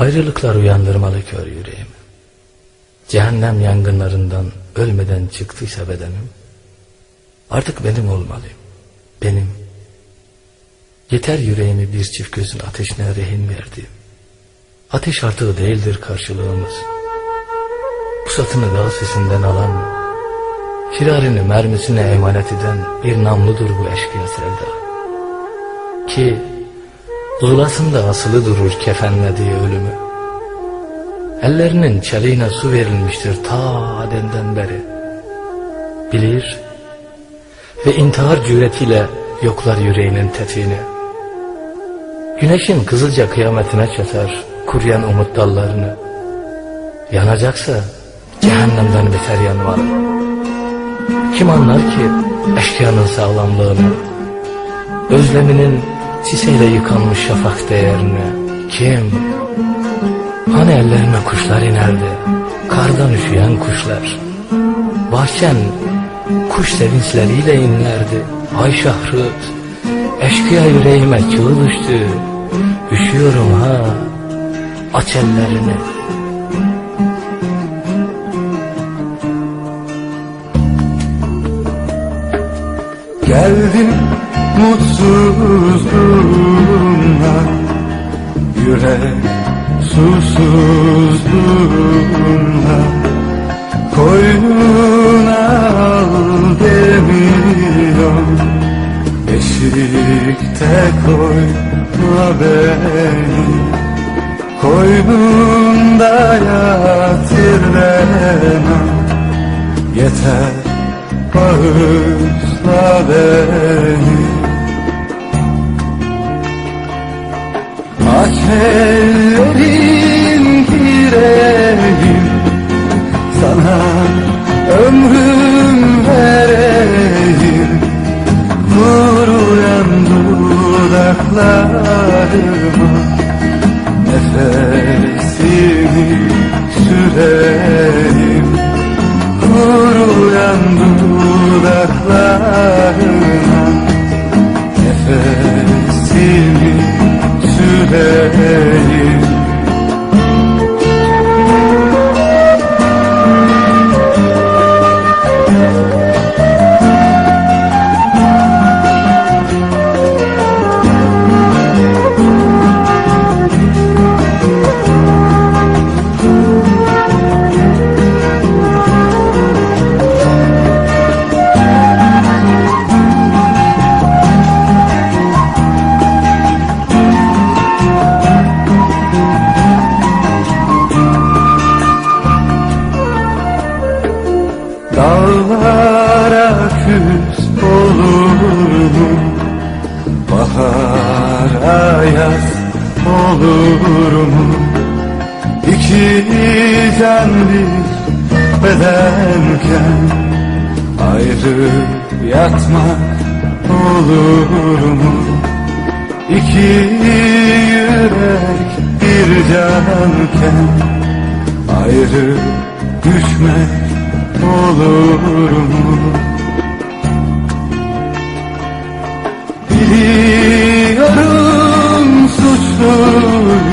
Ayrılıklar uyandırmalı kör yüreğimi. Cehennem yangınlarından ölmeden çıktıysa bedenim, artık benim olmalıyım, benim. Yeter yüreğimi bir çift gözün ateşine rehin verdiğim. Ateş artığı değildir karşılığımız. Pusatını dağ sesinden alan, firarini mermisine emanet eden bir namludur bu eşkıya sevda. Ki zulasında asılı durur kefenlediği ölümü. Ellerinin çeliğine su verilmiştir ta Adem'den beri. Bilir ve intihar cüretiyle yoklar yüreğinin tetiğini. Güneşin kızılca kıyametine çatar kuruyan umut dallarını. Yanacaksa cehennemden beter yanmalı. Kim anlar ki eşkıyanın sağlamlığını, özleminin siseyle yıkanmış şafak değerini? Kim? Hani ellerime kuşlar inerdi, kardan üşüyen kuşlar. Bahçen kuş sevinçleriyle inlerdi. Ay şahrut, eşkıya yüreğime çığ düştü. Üşüyorum ha, aç ellerini. Geldim mutsuzluğumla Yürek susuzluğumla Koynuna al demiyor Beşikte koyma beni. Koynunda demem Yeter bağışla beni Aç ellerin gireyim Sana ömrüm vereyim Kuruyan dudaklarıma Nefesimi süreyim. Kuruyan dudaklarına Nefesimi süreyim Dağlara küs olur mu? Bahara yaz olur mu? İki can bir bedenken Ayrı yatmak olur mu? İki yürek bir canken Ayrı düşmek olur mu? Biliyorum suçluyum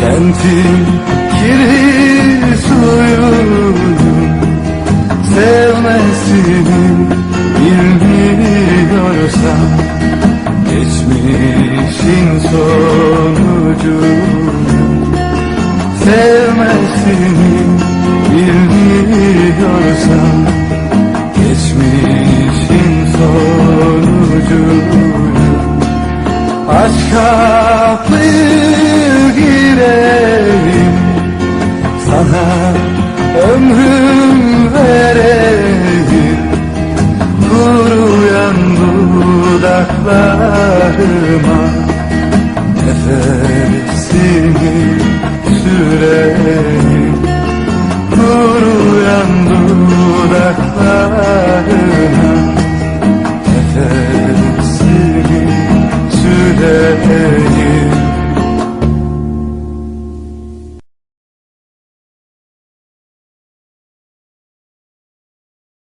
Kentin kirli suyuyum Sevmesini bilmiyorsan. Geçmişin sonucu. Sevmesini bilmiyorsan Aç kapıyı gireyim Sana ömrüm vereyim Kuruyan dudaklarıma. Nefesimi süreyim. Kuruyan dudaklarıma